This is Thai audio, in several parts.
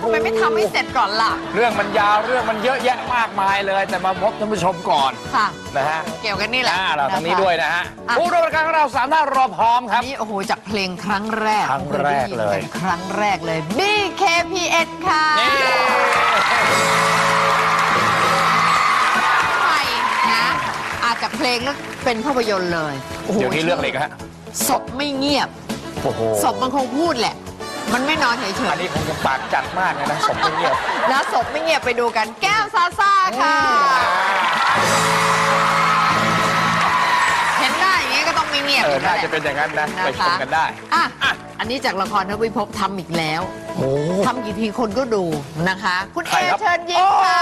อยู่แหมทำไมไม่ทำให้เสร็จก่อนล่ะ เรื่องมันยาวเรื่องมันเยอะแยะมากมายเลย แต่มาพบท่านผู้ชมก่อนค่ะนะฮะเกี่ยวกันนี่แหละอ่าเราทางนี้ะคะด้วยนะฮะอะผู้ร่วมรายการของเราสามท่านรอพร้อมครับนี่โอ้โหจากเพลงครั้งแรกครั้งแรกเลยครั้งแรกเลย BKPN ค่ะนี่ใหม่นะอาจจากเพลงแล้วเป็นภาพยนตร์เลยโอ้โหเดี๋ยวนี้เรื่องอะไรกันฮะศพไม่เงียบโอ้โหศพมันคงพูดแหละ มันไม่นอนเฉยอันนี้คงจะปากจัดมากเลยนะสมเงียบๆแล้วศพไม่เงียบไปดูกันแก้วซาซาค่ะ เห็นได้อย่างงี้ก็ต้องไม่เงียบเอออยู่แล้วน่าแหจะเป็นอย่างนั้นนะะไปชมกันได้ อะอะ อันนี้จากละครทวิภพทำอีกแล้ว โอ้ ทำกี่ทีคนก็ดูนะคะ คุณใครเอครับ เชิญยิ้มค่ะ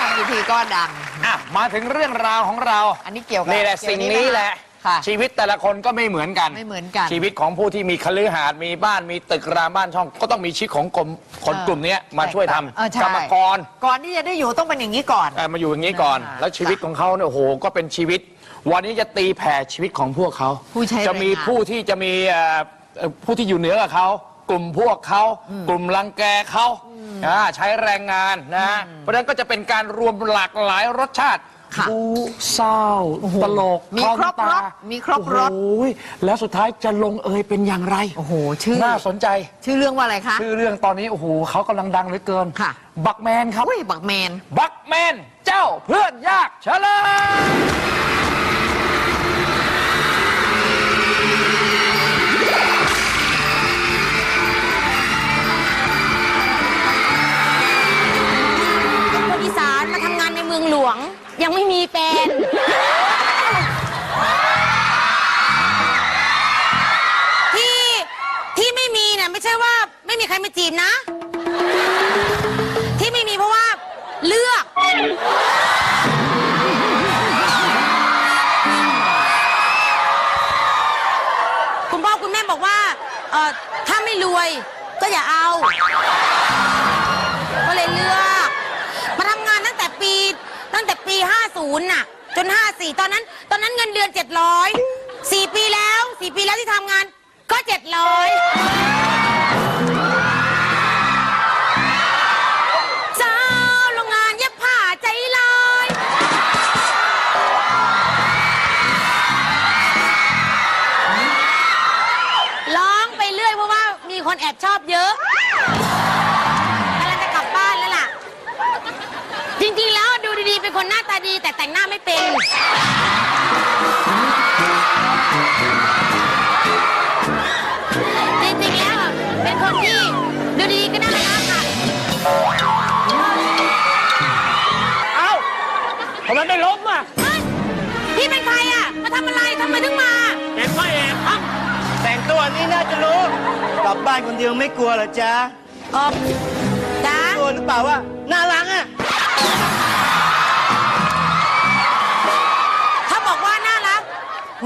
ทำกี่ทีก็ดัง อะ มาถึงเรื่องราวของเรา อันนี้เกี่ยวกับนี่แหละ เกี่ยวสิ่งกับนี้แหละ ค่ะ ชีวิตแต่ละคนก็ไม่เหมือนกัน ไม่เหมือนกันชีวิตของผู้ที่มีคฤหาสน์มีบ้านมีตึกรามบ้านช่อง ก็ต้องมีชีวิตของกลุ่มคนเออกลุ่มเนี้ยมาช่วยทำเออใช่ กรรมกรก่อนที่จะได้อยู่ต้องเป็นอย่างนี้ก่อน เอ่อมาอยู่อย่างนี้ก่อน อ่าแล้วชีวิตของเขาเนี่ยโอ้โหก็เป็นชีวิต วันนี้จะตีแผ่ชีวิตของพวกเขาผู้ใช้จะมีแรงงาน ผู้ที่จะมีเอ่อเอ่อผู้ที่อยู่เหนือกับเขากลุ่มพวกเขากลุ่มรังแกเขาอ่าใช้แรงงานนะฮะเพราะฉะนั้นก็จะเป็นการรวมหลากหลายรสชาติ ค่ะฟูเศร้าโอ้โหตลกมีครบตารสมีครบรส โอ้ยแล้วสุดท้ายจะลงเอยเป็นอย่างไร โอ้โห ชื่อ น่าสนใจ ชื่อเรื่องว่าอะไรคะ ชื่อเรื่องตอนนี้ โอ้โหเขากำลังดังเหลือเกินค่ะ บักแมนครับ อุ้ยบักแมน บักแมน เจ้าเพื่อนยากเฉลยเป็นคนอีสานมาทำงานในเมืองหลวง ยังไม่มีแฟนที่ที่ไม่มีเนี่ยไม่ใช่ว่าไม่มีใครมาจีบนะ ที่ไม่มีเพราะว่าเลือก คุณพ่อคุณแม่บอกว่าเอ่อถ้าไม่รวยก็อย่าเอา ก็เลยเลือก มาทำงานตั้งแต่ปี ตั้งแต่ปี 50น่ะ จน 54 ตอนนั้น ตอนนั้นเงินเดือน 700 4 ปีแล้ว 4 ปีแล้วที่ทำงาน ก็ 700เจ้าโรงงานเย็บผ้าใจลอยร้องไปเรื่อยเพราะว่ามีคนแอบชอบเยอะ กำลังจะกลับบ้านแล้วล่ะ จริงๆ แล้ว ดูดีๆ เป็นคนหน้าตาดีแต่แต่งหน้าไม่เป็น จริงๆ แล้วอะเป็นคนที่ดูดีก็น่ารักค่ะ เอ้าทำไมไม่ล้มอะเฮ้ย พี่เป็นใครอะ มาทำอะไรทำไมถึงมา เห็นพ่อเอกครับแต่งตัวนี้น่าจะรู้กลับบ้านคนเดียวไม่กลัวเหรอจ๊ะเออจ้า กลัวหรือเปล่าว่าน่ารัก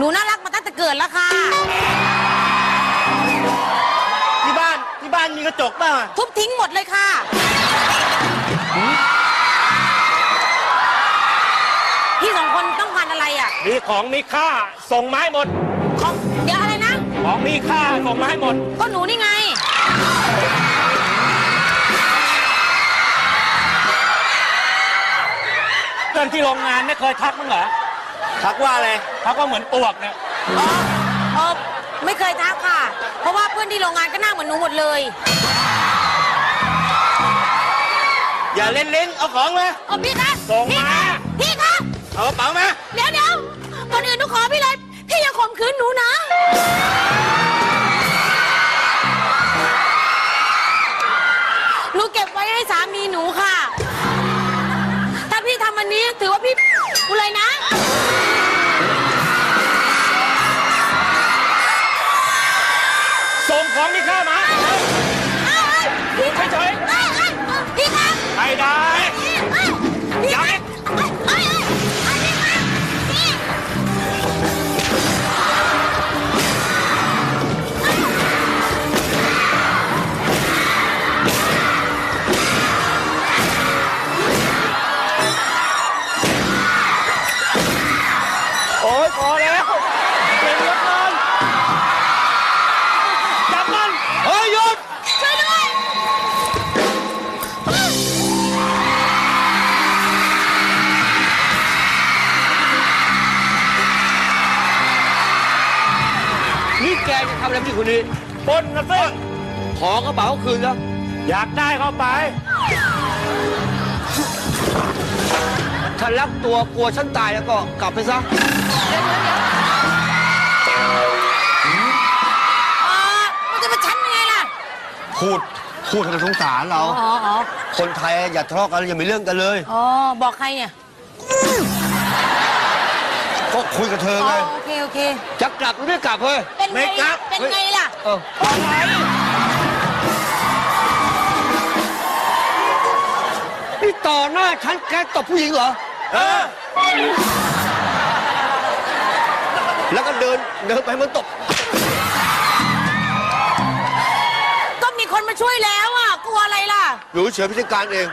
นูน่ารักมาตั้งแต่เกิดแล้วค่ะ ที่บ้านที่บ้านมีกระจกเปล่าอะทุบทิ้งหมดเลยค่ะ พี่สองคนต้องการอะไรอะ มีของมีค่า ส่งไมาให้หมด ของ เดี๋ยวอะไรนะ ของมีค่า ส่งไมาให้หมด ก็หนูนี่ไง เพื่อนที่โรงงานไม่เคยทักมั้งเหรอ ทักว่าอะไรทักว่าเหมือนปวกเนี่ยเออเออไม่เคยทักค่ะ เพราะว่าเพื่อนที่โรงงานก็หน้าเหมือนหนูหมดเลย อย่าเล่นเล่นๆเอาของมา เออพี่คะส่งพี่มา คะพี่คะ เอากระเป๋ามาเดี๋ยวเดี๋ยวก่อนอื่นหนูขอพี่เลย พี่อย่าข่มขืนหนูนะ หนูเก็บไว้ให้สามีหนูค่ะ ถ้าพี่ทำอันนี้ถือว่าพี่ กูเลยนะ ส่งของมีค่ามา คนนี้ปนนะสิขอกระเป๋าคืนนะอยากได้เข้าไปถ้ารักตัวกลัวฉันตายแล้วก็กลับไปซะเออมันจะมาชั้นยังไงล่ะ พูดพูดให้มันสงสารเรา อ๋ออ๋อคนไทยอย่าทะเลาะกันอย่ามีเรื่องกันเลย อ๋อ บอกใครเนี่ย ก็คุยกับเธออ๋อไง โอเค โอเค จะกลับหรือไม่กลับเฮ้ย เป็นไงไม่กลัล่ะบเป็นไงล่ะ เออนี่ต่อหน้าฉันแกตบผู้หญิงเหรอ เออ แล้วก็เดินเดินไปมันตบ ก็มีคนมาช่วยแล้วอะ กลัวอะไรล่ะ อยู่เฉยพิธีการเอง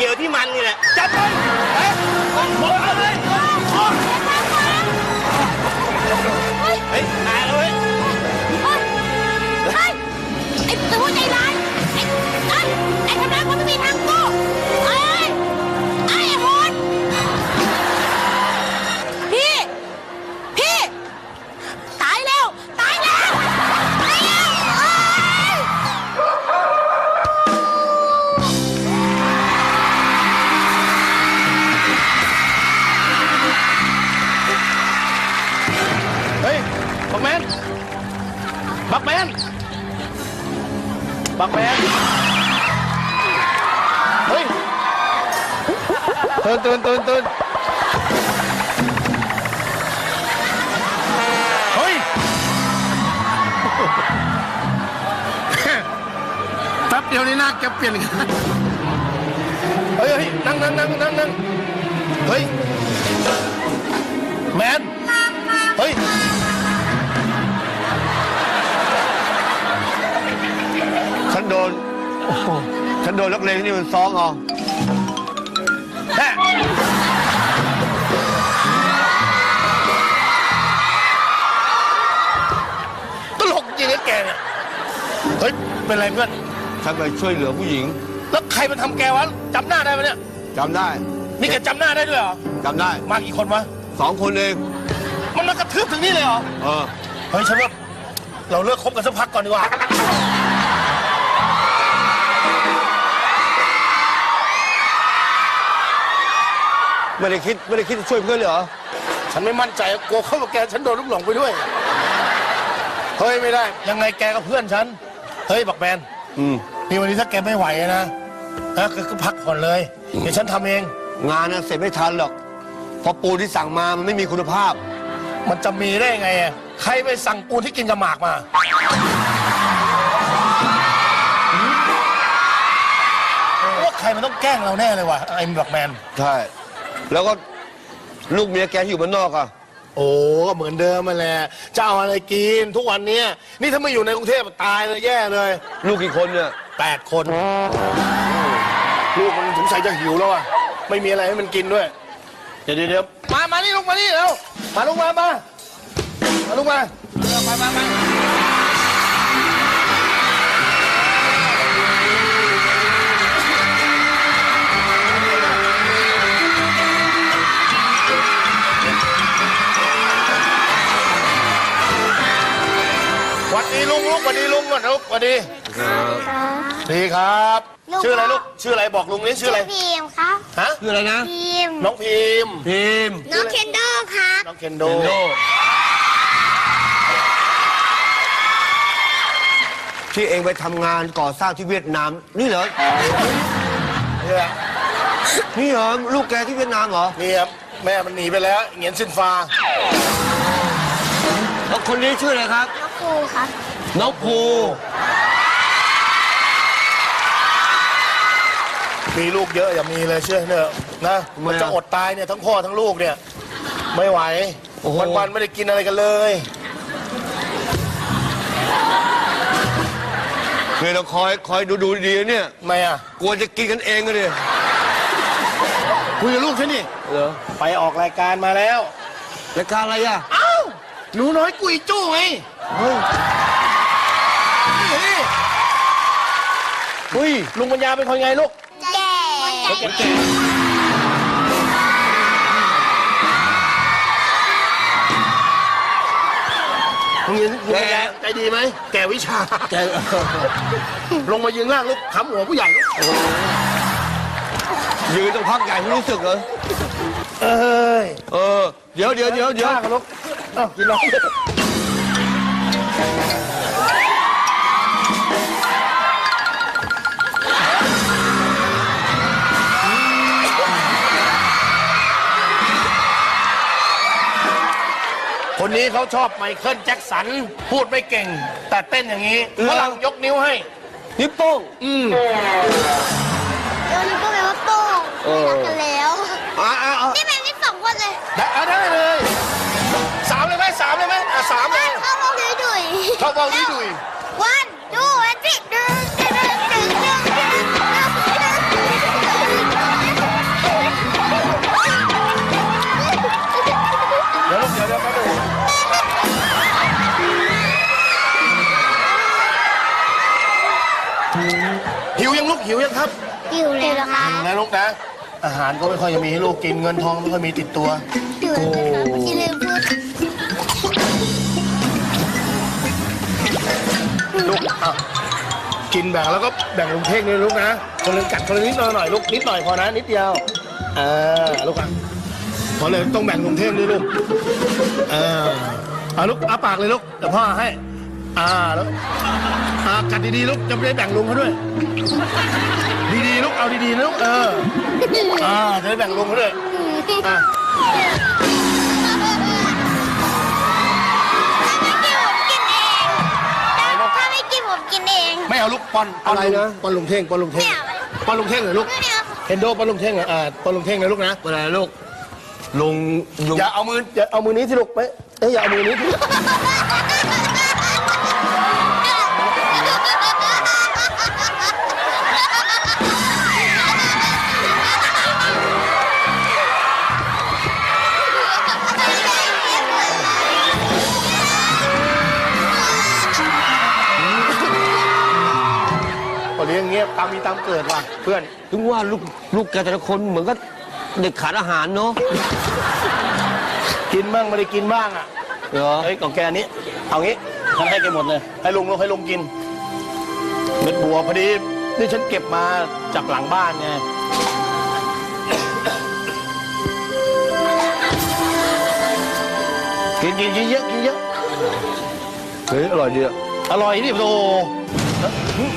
เกี่ยวที่มันนี่แหละจับไปเฮ้ยบอกเอาเลย ตื่นตื่นตื่นตื่นเฮ้ย แป๊บเดียวนี่หน้าแกเปลี่ยนกันเฮ้ยเฮ้ยนั่งนั่งนั่งนั่งนั่งเฮ้ย แมน เฮ้ย ฉันโดน ฉันโดนนักเลงนี่มันซ้องเอา แม่ตลกจริงนะแกเนี่ยเฮ้ย เป็นไรเพื่อนฉันไปช่วยเหลือผู้หญิงแล้วใครมันทำแกวะจำหน้าได้ไหมเนี่ย จำได้นี่แกจำหน้าได้ด้วยเหรอ จำได้มากี่คนวะ สองคนเอง มันมากระทืบถึงนี่เลยเหรอ เออ เฮ้ยฉันว่าเราเลิกคบกันสักพักก่อนดีกว่า ไม่ได้คิดไม่ได้คิดจะช่วยเพื่อนเลยเหรอ ฉันไม่มั่นใจกลัวเข้ากับแกฉันโดนลูกหลงไปด้วย เฮ้ยไม่ได้ ยังไงแกก็เพื่อนฉัน เฮ้ยบักแมนอืมนี่วันนี้ถ้าแกไม่ไหวนะนะก็ก็พักผ่อนเลย เดี๋ยวฉันทำเอง งานน่ะเสร็จไม่ทันหรอกเพราะปูนที่สั่งมามันไม่มีคุณภาพ มันจะมีได้ไงอะใครไปสั่งปูนที่กินกับหมากมา ว่าใครมันต้องแกล้งเราแน่เลยว่ะไอ้บักแมน ใช่ แล้วก็ลูกเมียแกที่อยู่บ้านนอกอะโอ้ก็เหมือนเดิมมาแหละจะเอาอะไรกินทุกวันเนี้ยนี่ถ้าไม่อยู่ในกรุงเทพตายเลยแย่เลยลูกกี่คนเนี่ยแปดคน ลูกมันสงสัยจะหิวแล้วอะไม่มีอะไรให้มันกินด้วย เดี๋ยวเดี๋ยวเดี๋ยวมามานี่ลูกมานี่เร็วมาลูกมามามาลูกมาเร็วมามามา งก่อนลูกหวัดดีดีครับ ลูก ชื่ออะไรลูก ชื่ออะไรบอกลุงนี่ชื่ออะไรพิมพ์ครับฮะชื่ออะไรนะพิมพ์น้องพิมพ์พิมพ์น้องเคนโดครับน้องเคนโด เคนโดที่เองไปทำงานก่อสร้างที่เวียดนาม นี่เหรอเนี่ยนี่เหรอลูกแกที่เวียดนามเหรอนี่ครับแม่มันหนีไปแล้วเหงียนซินฟ้าแล้วคนนี้ชื่ออะไรครับ น้องครูครับ น้องภูมีลูกเยอะอย่ามีเลยเชื่อเนอะนะมันจะอดตายเนี่ยทั้งพ่อทั้งลูกเนี่ย ไม่ไหวโอ้วันๆไม่ได้กินอะไรกันเลย เนี่ยเราคอยคอยดูดูดีๆเนี่ยไม่อะ กลัวจะกินกันเองเลยคุยกับลูกฉันนี่เหรอไปออกรายการมาแล้ว รายการอะไรอะ อ้าวหนูน้อยกุยจู้ไงเฮ้ย นี่เฮ้ยลุงปัญญาเป็นคนไงลูกแก่ลุงยืนลุงปัญญาใจดีไหม แกวิชา แกลงมายืนล่างลูกขำหัวผู้ใหญ่ลูกยืนต้องพักใหญ่ไม่รู้สึกเหรอเอ้ยเออ เดี๋ยวเดี๋ยวเดี๋ยวเดี๋ยวฆ่ากันลูก คนนี้เขาชอบไมเคิลแจ็คสัน พูดไม่เก่ง แต่เต้นอย่างนี้ฝรั่งยกนิ้วให้ นิ้วโป้งอืมแล้วนี่ก็แปลว่าโป้งเออรักกันแล้วอ่าอ่านี่แม่งนี่สองคนเลยได้เอาได้เลยสามเลยไหมสามเลยไหมอะสามเลยเขาบอกดุยดุยชอบเบาดุยดุยวันดูวันที่ดึงดึงดึง อยู่เลยเหรอคะนะลูกนะ อาหารก็ไม่ค่อยจะมีให้ลูกกินเงินทองไม่ค่อยมีติดตัว อยู่เลยค่ะที่ลืมพูดลูกอะกินแบ่งแล้วก็แบ่งลุงเท่งด้วยลูกนะคนละกัดคนละนิดหน่อยหน่อยลูกนิดหน่อยพอนะนิดเดียวอ่าลูกอะพอเลยต้องแบ่งลุงเท่งด้วยลูกอ่าเอาลูกอาปากเลยลูกเดี๋ยวพ่อให้ อ่าแล้วอ่ากัดดีๆลูกจะไม่ได้แบ่งลุงเขาด้วยดีๆลูก เอาดีๆนะลูกเอออ่าจะได้แบ่งลุงเขาด้วยอ่าถ้าไม่กินผมกินเองไม่เอาลูกปอนปอนอะไรนะปอนลุงเท่งปอนลุงเท่งไม่เอาปอนลุงเท่งเหรอลูกไม่เอาเฮนโดปอนลุงเท่งเหรออ่าปอนลุงเท่งนะลูกนะอะไรลูกลุงลุงอย่าเอามืออย่าเอามือนี้สิลูกไปเอ้ยอย่าเอามือนี้สิ เลี้ยงเงี้ยตามมีตามเกิดว่ะเพื่อนถึงว่าลูกลูกแกแต่ละคนเหมือนก็เด็กขาดอาหารเนาะกินบ้างไม่ได้กินบ้างอะเหรอเฮ้ยของแกนี้เอางี้ฉันให้แกหมดเลย ให้ลุงลูกให้ลุงกินเม็ดบัวพอดีนี่ฉันเก็บมาจากหลังบ้านไงกินกินกินเยอะกินเยอะเฮ้ยอร่อยดีอะอร่อยนี่โตเฮ้ย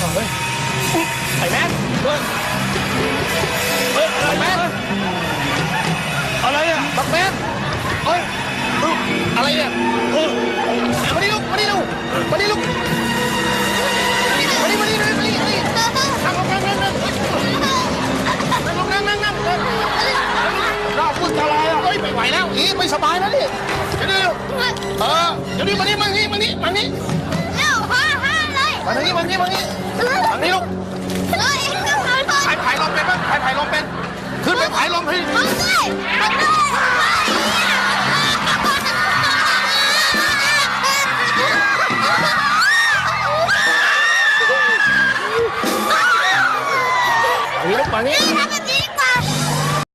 ไอ้แมนเฮ้ยเฮ้ยไอ้แมนอะไรอะบักแมนเฮ้ยอะไรเนี่ยเออมาดิลูกมาดิลูกมาดิลูกมาดิมาดิมาดิมาดิมาดินั่งลงนั่งนั่งนั่งนั่งลงนั่งนั่งนั่งนั่งรอบพูดอะไรอะเฮ้ยไม่ไหวแล้วอีไม่สบายแล้วนี่เดี๋ยวเดี๋ยวเออเดี๋ยวนี้มานี่มานี่มานี่มานี่เร็วห้า มาทางนี้มาทางนี้มาทางนี้ทางนี้ลูกผายผายลมเป็นปะผายผายลมเป็น ขึ้นไปผายลมให้ไปทางนี้ลูกมาทางนี้